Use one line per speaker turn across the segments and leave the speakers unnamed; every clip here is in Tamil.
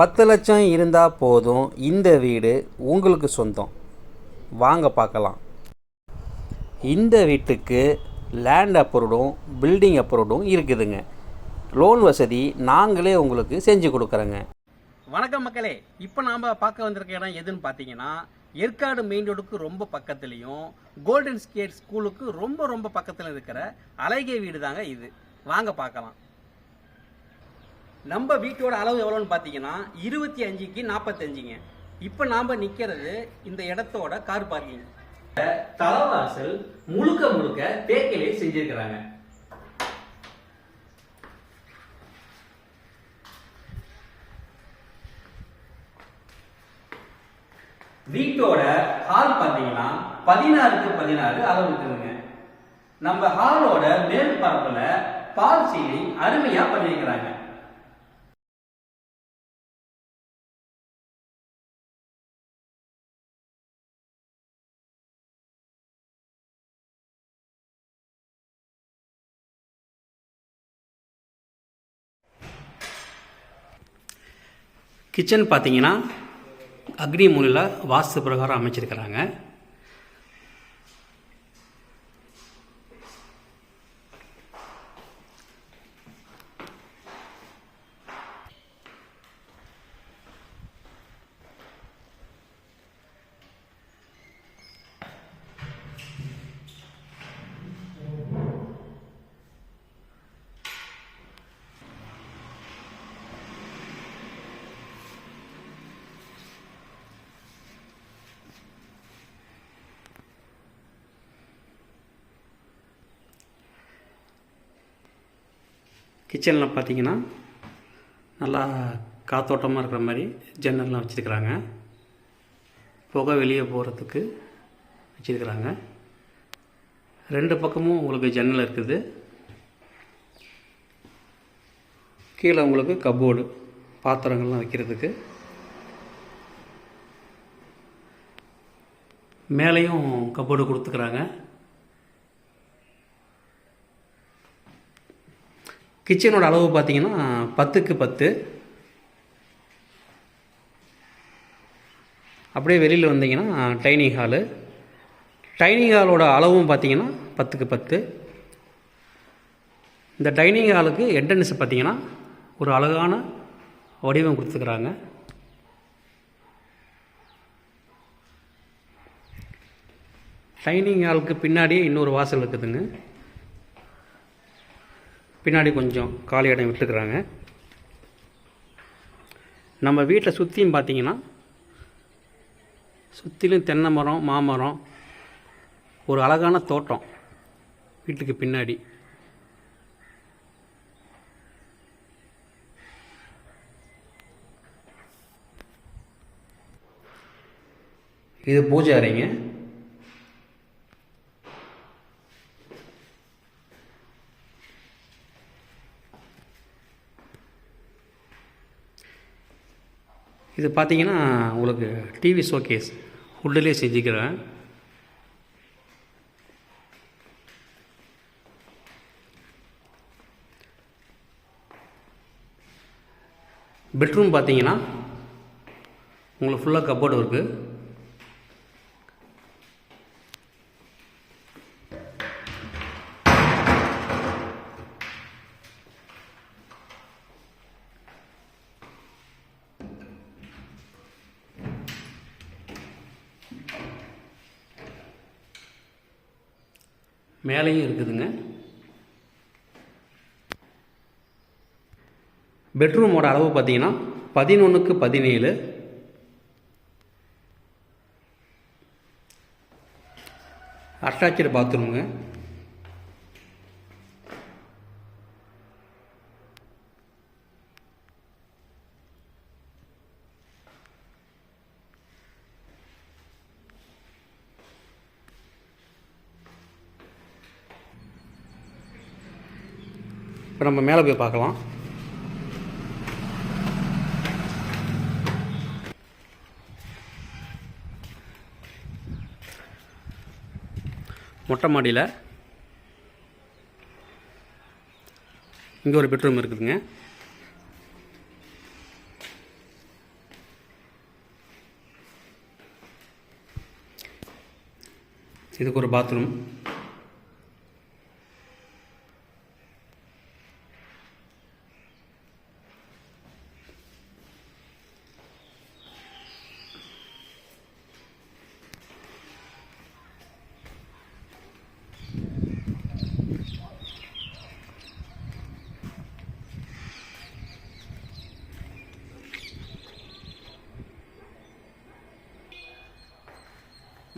பத்து லட்சம் இருந்தால் போதும் இந்த வீடு உங்களுக்கு சொந்தம். வாங்க பார்க்கலாம். இந்த வீட்டுக்கு லேண்ட் அப்ரூவ்டும் பில்டிங் அப்ரூவ்டும் இருக்குதுங்க. லோன் வசதி நாங்களே உங்களுக்கு செஞ்சு கொடுக்குறோங்க. வணக்கம் மக்களே. இப்போ நாம் பார்க்க வந்திருக்க இடம் எதுன்னு பார்த்தீங்கன்னா ஏற்காடு மெயின் ரோடுக்கு ரொம்ப பக்கத்துலேயும் கோல்டன் ஸ்கேட் ஸ்கூலுக்கு ரொம்ப ரொம்ப பக்கத்தில் இருக்கிற அழகிய வீடு தாங்க இது. வாங்க பார்க்கலாம். நம்ம வீட்டோட அளவு எவ்வளோன்னு பார்த்தீங்கன்னா இருபத்தி அஞ்சுக்கு நாற்பத்தஞ்சுங்க. இப்போ நாம் நிற்கிறது இந்த இடத்தோட கார் பார்க்கிங் தலவாசல் முழுக்க முழுக்க தேக்கிலே செஞ்சிருக்கிறாங்க. வீட்டோட ஹால் பார்த்தீங்கன்னா பதினாறுக்கு பதினாறு அளவு இருக்குதுங்க. நம்ம ஹாலோட மேல் பரப்புல பால் சீலிங் அருமையா பண்ணியிருக்கிறாங்க. கிச்சன் பார்த்தீங்கன்னா அக்னி மூலையில் வாஸ்து பிரகாரம் அமைச்சிருக்கிறாங்க. கிச்சனில் பார்த்தீங்கன்னா நல்லா காத்தோட்டமாக இருக்கிற மாதிரி ஜன்னல்லாம் வச்சுருக்குறாங்க. புகை வெளியே போகிறதுக்கு வச்சுருக்குறாங்க. ரெண்டு பக்கமும் உங்களுக்கு ஜன்னல் இருக்குது. கீழே உங்களுக்கு கப்போர்டு பாத்திரங்கள்லாம் வைக்கிறதுக்கு. மேலேயும் கப்போர்டு கொடுத்துக்கிறாங்க. கிச்சனோட அளவு பார்த்தீங்கன்னா பத்துக்கு பத்து. அப்படியே வெளியில் வந்தீங்கன்னா டைனிங் ஹாலு. டைனிங் ஹாலோட அளவும் பார்த்தீங்கன்னா பத்துக்கு பத்து. இந்த டைனிங் ஹாலுக்கு என்ட்ரன்ஸ் பார்த்தீங்கன்னா ஒரு அழகான வடிவம் கொடுத்துக்கிறாங்க டைனிங் ஹாலுக்கு பின்னாடியே இன்னொரு வாசல் இருக்குதுங்க. பின்னாடி கொஞ்சம் காலி இடம் விட்டுருக்குறாங்க. நம்ம வீட்டை சுற்றியும் பார்த்தீங்கன்னா சுற்றிலும் தென்னை மரம் மாமரம் ஒரு அழகான தோட்டம் வீட்டுக்கு பின்னாடி. இது பூஜை அறைங்க. இது பார்த்தீங்கன்னா உங்களுக்கு டிவி ஷோகேஸ் உட்டிலே செஞ்சுக்கிறேன். பெட்ரூம் பார்த்தீங்கன்னா உங்களுக்கு ஃபுல்லாக கப்போர்டு இருக்குது மேலேயும் இருக்குதுங்க. பெட்ரூமோட அளவு பார்த்தீங்கன்னா பதினொன்றுக்கு பதினேழு. அட்டாச்சு பாத்ரூமுங்க இப்போ நம்ம மேலே போய் பார்க்கலாம். மொட்டை மாடியில் இங்கே ஒரு பெட்ரூம் இருக்குதுங்க. இதுக்கு ஒரு பாத்ரூம்.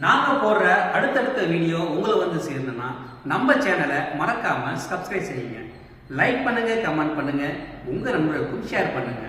நாங்கள் போடுற அடுத்தடுத்த வீடியோ உங்களை வந்து சேரணும்னா நம்ம சேனலை மறக்காமல் சப்ஸ்கிரைப் செய்யுங்க. லைக் பண்ணுங்கள் கமெண்ட் பண்ணுங்கள் உங்கள் நண்பர்களுக்கும் ஷேர் பண்ணுங்கள்